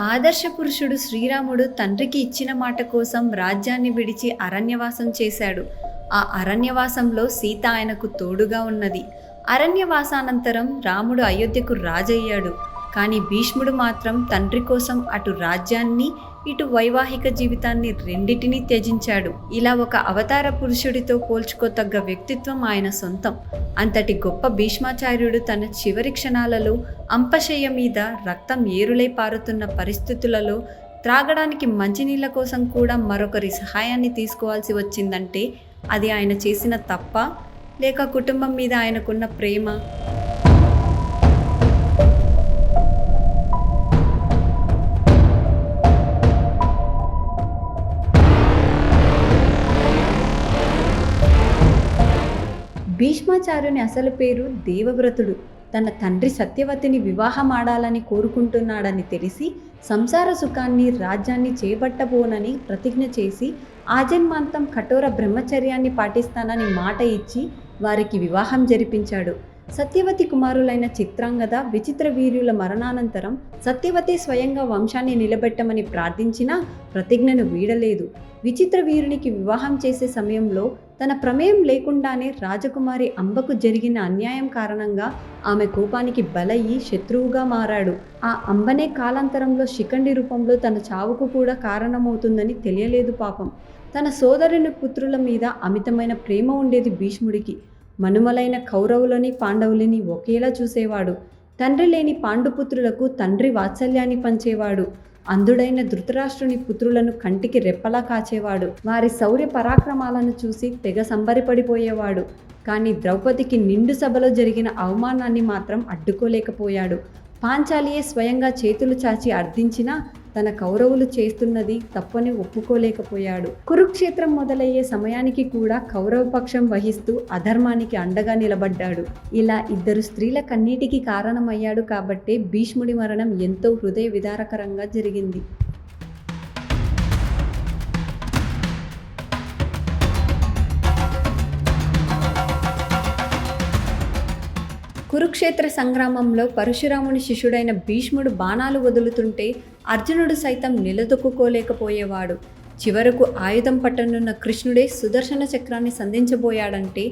ఆదర్శ పురుషుడు శ్రీరాముడు తండ్రికి ఇచ్చిన మాట కోసం రాజ్యాన్ని విడిచి అరణ్యవాసం చేశాడు. ఆ అరణ్యవాసంలో సీత ఆయనకు తోడుగా ఉన్నది. అరణ్యవాసానంతరం రాముడు అయోధ్యకు రాజయ్యాడు. కానీ భీష్ముడు మాత్రం తండ్రి కోసం అటు రాజ్యాన్ని ఇటు వైవాహిక జీవితాన్ని రెండిటినీ త్యజించాడు. ఇలా ఒక అవతార పురుషుడితో పోల్చుకోతగ్గ వ్యక్తిత్వం ఆయన సొంతం. అంతటి గొప్ప భీష్మాచార్యుడు తన చివరి క్షణాలలో అంపశయ్య మీద రక్తం ఏరులై పారుతున్న పరిస్థితులలో త్రాగడానికి మంచినీళ్ళ కోసం కూడా మరొకరి సహాయాన్ని తీసుకోవాల్సి వచ్చిందంటే అది ఆయన చేసిన తప్ప లేక కుటుంబం మీద ఆయనకున్న ప్రేమ భీష్మాచార్యుని అసలు పేరు దేవవ్రతుడు. తన తండ్రి సత్యవతిని వివాహమాడాలని కోరుకుంటున్నాడని తెలిసి సంసార సుఖాన్ని రాజ్యాన్ని చేపట్టబోనని ప్రతిజ్ఞ చేసి ఆజన్మాంతం కఠోర బ్రహ్మచర్యాన్ని పాటిస్తానని మాట ఇచ్చి వారికి వివాహం జరిపించాడు. సత్యవతి కుమారులైన చిత్రాంగద విచిత్ర వీర్యుల మరణానంతరం సత్యవతి స్వయంగా వంశాన్ని నిలబెట్టమని ప్రార్థించినా ప్రతిజ్ఞను వీడలేదు. విచిత్ర వీరునికి వివాహం చేసే సమయంలో తన ప్రమేయం లేకుండానే రాజకుమారి అంబకు జరిగిన అన్యాయం కారణంగా ఆమె కోపానికి బలయ్యి శత్రువుగా మారాడు. ఆ అంబనే కాలాంతరంలో శిఖండి రూపంలో తన చావుకు కూడా కారణమవుతుందని తెలియలేదు పాపం. తన సోదరుని పుత్రుల మీద అమితమైన ప్రేమ ఉండేది భీష్ముడికి. మనుమలైన కౌరవులని పాండవులని ఒకేలా చూసేవాడు. తండ్రి లేని పాండుపుత్రులకు తండ్రి వాత్సల్యాన్ని పంచేవాడు. అంధుడైన ధృతరాష్ట్రుని పుత్రులను కంటికి రెప్పలా కాచేవాడు. వారి శౌర్య పరాక్రమాలను చూసి తెగ సంబరిపడిపోయేవాడు. కానీ ద్రౌపదికి నిండు సభలో జరిగిన అవమానాన్ని మాత్రం అడ్డుకోలేకపోయాడు. పాంచాలియే స్వయంగా చేతులు చాచి అర్థించినా తన కౌరవులు చేస్తున్నది తప్పని ఒప్పుకోలేకపోయాడు. కురుక్షేత్రం మొదలయ్యే సమయానికి కూడా కౌరవ పక్షం వహిస్తూ అధర్మానికి అండగా నిలబడ్డాడు. ఇలా ఇద్దరు స్త్రీల కన్నీటికి కారణమయ్యాడు కాబట్టే భీష్ముడి మరణం ఎంతో హృదయ విదారకరంగా జరిగింది. కురుక్షేత్ర సంగ్రామంలో పరశురాముని శిష్యుడైన భీష్ముడు బాణాలు వదులుతుంటే అర్జునుడు సైతం నిలదొక్కుకోలేకపోయేవాడు. చివరకు ఆయుధం పట్టనున్న కృష్ణుడే సుదర్శన చక్రాన్ని సంధించబోయాడంటే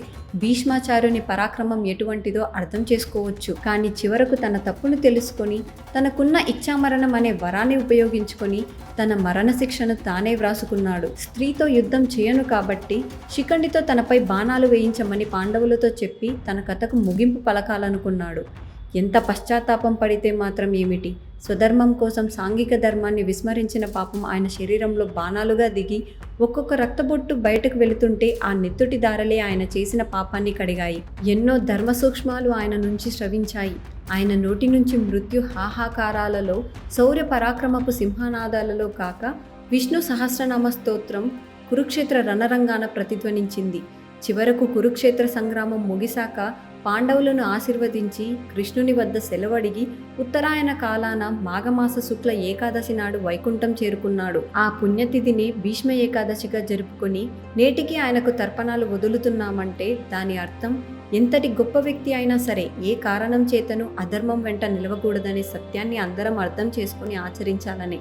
భీష్మాచార్యుని పరాక్రమం ఎటువంటిదో అర్థం చేసుకోవచ్చు. కానీ చివరకు తన తప్పును తెలుసుకొని తనకున్న ఇచ్చామరణం అనే వరాన్ని ఉపయోగించుకొని తన మరణ శిక్షను తానే వ్రాసుకున్నాడు. స్త్రీతో యుద్ధం చేయను కాబట్టి శిఖండితో తనపై బాణాలు వేయించమని పాండవులతో చెప్పి తన కథకు ముగింపు పలకాలనుకున్నాడు. ఎంత పశ్చాత్తాపం పడితే మాత్రం ఏమిటి? స్వధర్మం కోసం సాంఘిక ధర్మాన్ని విస్మరించిన పాపం ఆయన శరీరంలో బాణాలుగా దిగి ఒక్కొక్క రక్తబొట్టు బయటకు వెళుతుంటే ఆ నెత్తుటి దారలే ఆయన చేసిన పాపాన్ని కడిగాయి. ఎన్నో ధర్మ సూక్ష్మాలు ఆయన నుంచి స్రవించాయి. ఆయన నోటి నుంచి మృత్యు హాహాకారాలలో శౌర్య పరాక్రమపు సింహనాదాలలో కాక విష్ణు సహస్రనామ స్తోత్రం కురుక్షేత్ర రణరంగాన ప్రతిధ్వనించింది. చివరకు కురుక్షేత్ర సంగ్రామం ముగిశాక పాండవులను ఆశీర్వదించి కృష్ణుని వద్ద సెలవడిగి ఉత్తరాయణ కాలాన మాఘమాస శుక్ల ఏకాదశి నాడు వైకుంఠం చేరుకున్నాడు. ఆ పుణ్యతిథిని భీష్మ ఏకాదశిగా జరుపుకొని నేటికి ఆయనకు తర్పణాలు వదులుతున్నామంటే దాని అర్థం ఎంతటి గొప్ప వ్యక్తి అయినా సరే ఏ కారణం చేతను అధర్మం వెంట నిలవకూడదనే సత్యాన్ని అందరం అర్థం చేసుకుని ఆచరించాలని